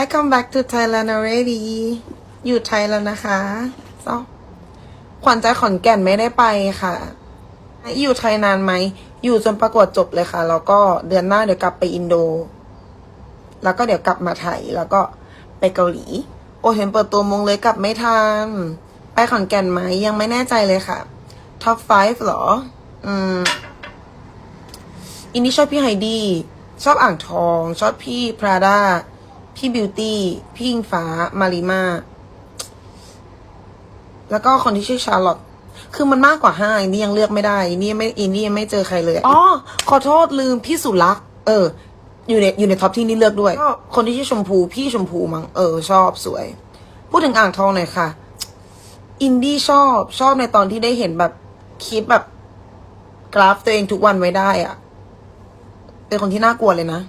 I come back to Thailand already อยู่ไทยแล้วนะคะซอขวัญใจขอนแก่นไม่ได้ไปค่ะ อยู่ไทยนานไหม อยู่จนประกวดจบเลยค่ะ แล้วก็เดือนหน้าเดี๋ยวกลับไปอินโด แล้วก็เดี๋ยวกลับมาไทย แล้วก็ไปเกาหลี โอเห็นเปิดตัวมงเลยกลับไม่ทัน ไปขอนแก่นไหมยังไม่แน่ใจเลยค่ะ ท็อป5เหรอ อืม อินนี่ชอบพี่ไฮดี้ชอบอ่างทอง ชอบพี่พราดา พี่บิวตี้ พี่อิงฟ้า มาริมาแล้วก็คนที่ชื่อชาร์ลอตคือมันมากกว่าห้าอินนี่ยังเลือกไม่ได้อินนี่ยังไม่อินนี่ยังไม่เจอใครเลยอ๋อขอโทษลืมพี่สุรักษ์เออ อยู่ในอยู่ในท็อปที่นี่เลือกด้วยก็คนที่ชื่อชมพู พี่ชมพูมั้งเออ ชอบสวย พูดถึงอ่างทองหน่อยค่ะ อินดี้ชอบชอบในตอนที่ได้เห็นแบบคลิปแบบ กราฟตัวเองทุกวันไว้ได้อะเป็นคนที่น่ากลัวเลยนะ